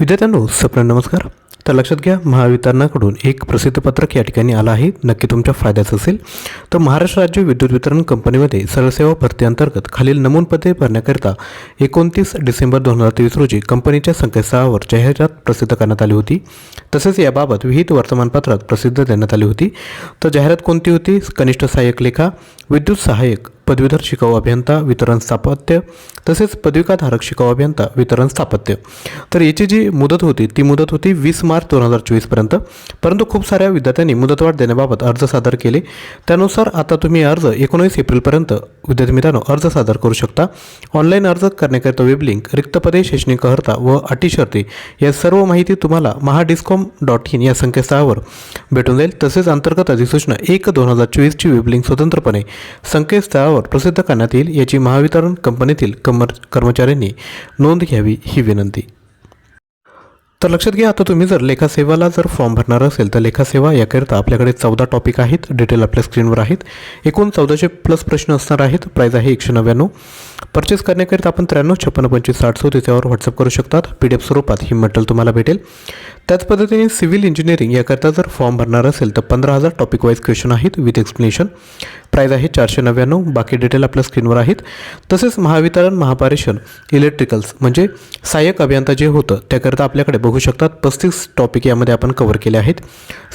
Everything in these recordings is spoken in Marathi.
विद्यार्थ्यांनो सप्न नमस्कार. तर लक्षात घ्या महावितरणाकडून एक प्रसिद्ध पत्रक या ठिकाणी आलं आहे. नक्की तुमच्या फायद्याचं असेल. तर महाराष्ट्र राज्य विद्युत वितरण कंपनीमध्ये सरसेवा भरतीअंतर्गत खालील नमून पदे भरण्याकरिता एकोणतीस डिसेंबर दोन हजार तेवीस रोजी कंपनीच्या संकेतस्थळावर जाहिरात प्रसिद्ध करण्यात आली होती. तसेच याबाबत विहित वर्तमानपत्रात प्रसिद्ध देण्यात आली होती. तर जाहिरात कोणती होती? कनिष्ठ सहाय्यक लेखा विद्युत सहाय्यक पदवीधर शिकाऊ अभियंता वितरण स्थापत्य तसेच पदविकाधारक शिकाऊ अभियंता वितरण स्थापत्य. तर याची जी मुदत होती ती मुदत होती वीस मार्च दोन हजार चोवीसपर्यंत परंतु खूप साऱ्या विद्यार्थ्यांनी मुदतवाढ देण्याबाबत अर्ज सादर केले. त्यानुसार आता तुम्ही अर्ज एकोणीस एप्रिलपर्यंत विद्यार्थी मित्रांनो अर्ज सादर करू शकता. ऑनलाईन अर्ज करण्याकरिता वेब लिंक शैक्षणिक अर्हता व अटी शर्ती या सर्व माहिती तुम्हाला महाडिस्कॉम डॉट इन या संकेतस्थळावर भेटून जाईल. तसेच अंतर्गत अधिसूचना एक दोन हजार चोवीसची वेब लिंक स्वतंत्रपणे संकेतस्थळावर प्रसिद्ध करण्यात येईल याची महावितरण कंपनीतील कमर कर्मचाऱ्यांनी नोंद घ्यावी ही विनंती. तर लक्षात घ्या आता तुम्ही जर लेखासेवाला जर फॉर्म भरणार असेल तर लेखासेवा याकरिता आपल्याकडे चौदा टॉपिक आहेत. डिटेल आपल्या स्क्रीनवर आहेत. एकूण चौदाशे प्लस प्रश्न असणार आहेत. प्राईज आहे एकशे नव्याण्णव. परचेस करण्याकरिता आपण त्र्याण्णव छप्पन्न पंचवीस साठ सो त्याच्यावर व्हॉट्सअप करू शकतात. पी डी एफ स्वरूपात ही मटेरियल तुम्हाला भेटेल. त्याच पद्धतीने सिव्हिल इंजिनिअरिंग याकरिता जर फॉर्म भरणार असेल तर पंधरा हजार टॉपिक वाईज क्वेश्चन आहेत विथ एक्सप्लेनेशन प्राईज आहे चारशे नव्याण्णव बाकी डिटेल आपल्या स्क्रीनवर आहेत. तसेच महावितरण महापारेषण इलेक्ट्रिकल्स म्हणजे सहाय्यक अभियंता जे होतं त्याकरिता आपल्याकडे बघू शकतात पस्तीस टॉपिक यामध्ये आपण कव्हर केले आहेत.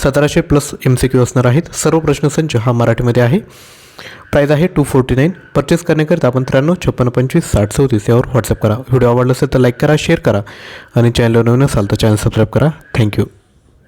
सतराशे प्लस एम सी क्यू असणार आहेत. सर्व प्रश्नसंच हा मराठीमध्ये आहे. प्राईज आहे टू फोर्टी नाईन परचेस करण्याकरिता आपण त्र्याण्णव छप्पन्न पंचवीस साठ चौतीस यावर व्हॉट्सअप करा. व्हिडिओ आवडला असेल तर लाईक करा शेअर करा. आणि चॅनलवर नवीन असाल तर चॅनल सबस्क्राईब करा. थँक्यू